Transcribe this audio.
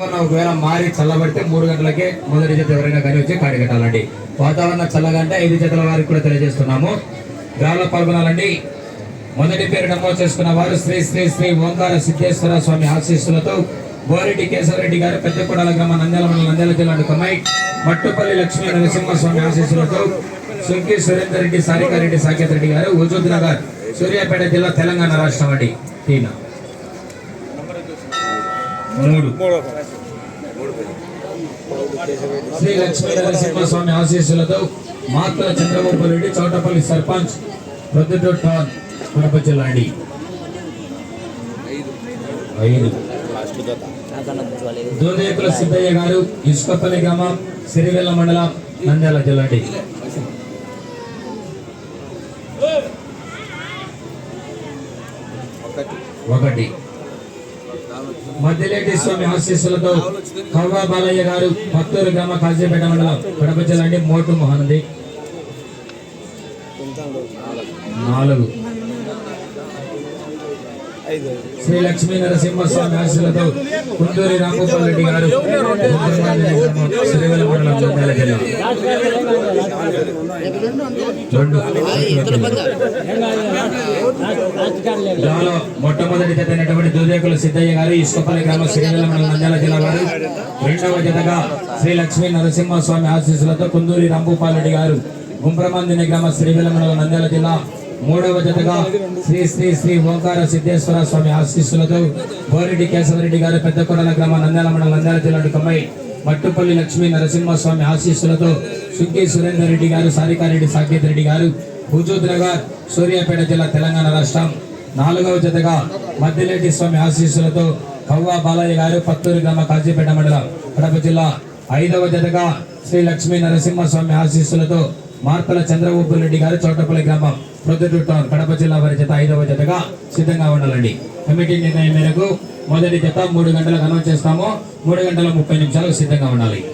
వాతావరణం ఒకవేళ మారి చల్లబడితే మూడు గంటలకే మొదటి జత ఎవరైనా కానీ వచ్చి కాడిగట్టాలండి. వాతావరణం చల్లగా అంటే ఐదు జతల వారికి కూడా తెలియజేస్తున్నాము. గ్రామంలో పాల్గొనాలండి మొదటి పేరు నమోదు చేసుకున్న వారు శ్రీ శ్రీ శ్రీ ఓంకార సిద్ధేశ్వర స్వామి ఆశీస్సులతో బోరెడ్డి కేశవరెడ్డి గారు పెద్దకొడాల గ్రామ నంద్యాల మండలం నంద్యాల జిల్లా కొమ్మై మట్టుపల్లి లక్ష్మీ నరసింహస్వామి ఆశీస్సులతో సుంకి సురేందర్ రెడ్డి సారికారెడ్డి సాకేత్ రెడ్డి గారు హుజూద్ నగర్ సూర్యాపేట జిల్లా తెలంగాణ రాష్ట్రం అండి. మూడు. శ్రీ లక్ష్మీ నరసింహస్వామి ఆశీస్సులతో మాత్ర చంద్రబాబు రెడ్డి చౌటపల్లి సర్పంచ్ ప్రొద్దుటూరు టౌన్ కడప జిల్లా అండి ఐదు. దూదేకుల సిద్ధయ్య గారు ఇసుకపల్లి గ్రామం సిరివెల్ల మండలం నంద్యాల జిల్లా అండి ఒకటి. మధ్యలేటి స్వామి ఆశీస్సులతో కవ్వా బాలయ్య గారు పత్తూరు గ్రామ కాజీపేట మండలం కడప జిల్లా అండి మోటు మహానది. నాలుగు. శ్రీ లక్ష్మీ నరసింహస్వామి ఆశీస్సులతో కుందూరి రామగోపాల్ రెడ్డి గారు జిల్లా జిల్లాలో మొట్టమొదటి జత అయినటువంటి దూదేకుల సిద్ధయ్య గారు ఇసుకపల్లి గ్రామ శ్రీవెల్ల మండలం నంద్యాల జిల్లా గారు రెండవ జతగా శ్రీ లక్ష్మీ నరసింహస్వామి ఆశీస్సులతో కుందూరి రాంభూపాల్ రెడ్డి గారు గుంప్రమందిని గ్రామ శ్రీవెల్ల మండలం నంద్యాల జిల్లా. మూడవ జతగా శ్రీ శ్రీ శ్రీ ఓంకార సిద్ధేశ్వర స్వామి ఆశీస్సులతో బోరెడ్డి కేశవరెడ్డి గారు పెద్దకొండల గ్రామ నంద్యాల మండల నంద్యాల జిల్లా కమ్మై మట్టుపల్లి లక్ష్మీ నరసింహస్వామి ఆశీస్సులతో సుంకి సురేందర్ రెడ్డి గారు సారికారెడ్డి సాకేత్ రెడ్డి గారు హుజూద్ నగర్ సూర్యాపేట జిల్లా తెలంగాణ రాష్ట్రం. నాలుగవ జతగా మద్దిలేటి స్వామి ఆశీస్సులతో కవ్వా బాలయ్య గారు పత్తూరు గ్రామ కాజీపేట మండలం కడప జిల్లా. ఐదవ జతగా శ్రీ లక్ష్మీ నరసింహస్వామి ఆశీస్సులతో మార్తల చంద్రబాబు రెడ్డి గారు చోటపల్లి గ్రామం ప్రొద్దుటూరు టౌన్ కడప జిల్లా వారి జత ఐదవ జతగా సిద్ధంగా ఉండాలండి. కమిటీ నిర్ణయం మేరకు మొదటి జత మూడు గంటలకు అనౌన్స్ చేస్తాము. మూడు గంటల ముప్పై నిమిషాలకు సిద్ధంగా ఉండాలి.